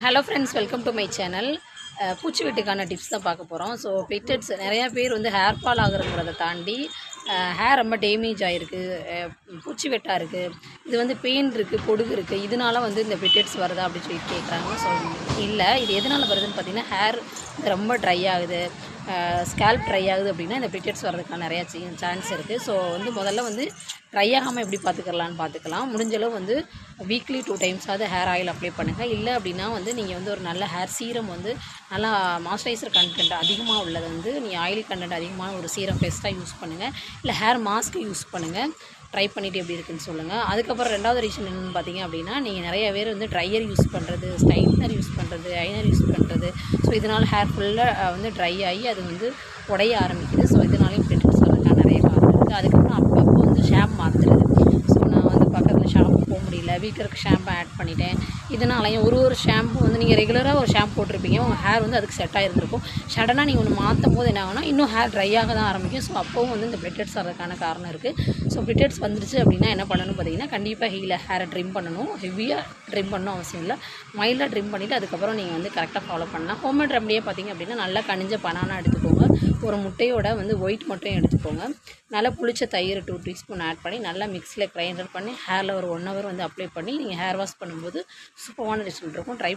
Hello friends welcome to my channel பூச்சி வெட்டுக்கான tips தான் பார்க்க போகிறோம் ஸோ பிட்டட்ஸ் நிறையா பேர் வந்து ஹேர் ஃபால் ஆகுறங்கிறத தாண்டி ஹேர் ரொம்ப டேமேஜ் ஆகிருக்கு பூச்சி வெட்டாக இருக்குது இது வந்து பெயின் இருக்குது பொடுகு இருக்குது இதனால வந்து இந்த பிட்டட்ஸ் வருதா அப்படின்னு சொல்லி கேட்குறாங்க ஸோ இல்லை இது எதனால் வருதுன்னு பார்த்தீங்கன்னா ஹேர் ரொம்ப ட்ரை ஆகுது. ஸ்கேல்ப் ட்ரை ஆகுது அப்படின்னா இந்த பிரிக்கெட்ஸ் வரதுக்கான நிறையா சான்ஸ் இருக்குது ஸோ வந்து முதல்ல வந்து ட்ரை ஆகாமல் எப்படி பார்த்துக்கலான்னு பார்த்துக்கலாம் முடிஞ்சளவு வந்து வீக்லி டூ டைம்ஸாவது ஹேர் ஆயில் அப்ளை பண்ணுங்கள் இல்லை அப்படின்னா வந்து நீங்கள் வந்து ஒரு நல்ல ஹேர் சீரம் வந்து நல்லா மாய்ஸ்சரைசர் கண்டென்ட் அதிகமாக உள்ளது வந்து நீங்கள் ஆயில் கண்டென்ட் அதிகமான ஒரு சீரம் பெஸ்ட்டாக யூஸ் பண்ணுங்கள் இல்லை ஹேர் மாஸ்க் யூஸ் பண்ணுங்கள் ட்ரை பண்ணிவிட்டு எப்படி இருக்குன்னு சொல்லுங்கள் அதுக்கப்புறம் ரெண்டாவது ரீசன் என்னென்னு பார்த்தீங்க அப்படின்னா நீங்கள் நிறைய பேர் வந்து ட்ரையர் யூஸ் பண்ணுறது ஸ்டைட்னர் யூஸ் பண்ணுறது ஐனர் யூஸ் பண்ணுறது ஸோ இதனால் ஹேர் ஃபுல்லாக வந்து ட்ரை ஆகி அது வந்து உடைய ஆரம்பிக்குது. ஸோ இதனாலையும் பிரிட்டில்ஸ் வரதுக்கான நிறைய காரணம் இருக்குது அதுக்கப்புறம் அப்பப்போ வந்து ஷாம்பு மாற்றுறது ஸோ நான் வந்து பக்கத்தில் ஷாம்பு இல்லை முடியல வீட்டில் இருக்க ஷாம்பு ஆட் பண்ணிட்டேன். இதனாலையும் ஒரு ஒரு ஷாம்பு வந்து நீங்கள் ரெகுலராக ஒரு ஷாம்பு போட்டிருப்பீங்க. உங்கள் ஹேர் வந்து அதுக்கு செட் ஆகிருந்துருக்கும் சடனாக நீங்கள் ஒன்று மாற்றும் போது என்ன ஆகும்னா இன்னும் ஹேர் ட்ரை ஆக தான் ஆரம்பிக்கும். ஸோ அப்போவும் வந்து இந்த பிரிட்டட்ஸ் வரதுக்கான காரணம் இருக்குது ஸோ பிரிட்டட்ஸ் வந்துருச்சு அப்படின்னா என்ன பண்ணணும் பார்த்தீங்கன்னா கண்டிப்பாக ஹீல ஹேரை ட்ரிம் பண்ணணும். ஹெவியாக ட்ரிம் பண்ணணும் அவசியம் இல்லை. மைல்டாக ட்ரிம் பண்ணிவிட்டு அதுக்கப்புறம் நீங்கள் வந்து கரெக்டாக ஃபாலோ பண்ணலாம். ஹோம்மேட் ரெமடியே பார்த்தீங்க அப்படின்னா நல்லா கனிஞ்ச பனானா எடுத்துக்கோங்க. ஒரு முட்டையோட வந்து ஒயிட் மட்டும் எடுத்துக்கோங்க. நல்லா புளிச்ச தயிர் டூ டீஸ்பூன் ஆட் பண்ணி நல்லா மிக்சியில் கிரைண்டர் பண்ணி ஹேரில் ஒரு ஒன் ஹவர் வந்து அப்ளை பண்ணி நீங்கள் ஹேர் வாஷ் பண்ணும்போது சூப்பரான ரிசல்ட் இருக்கும் ட்ரை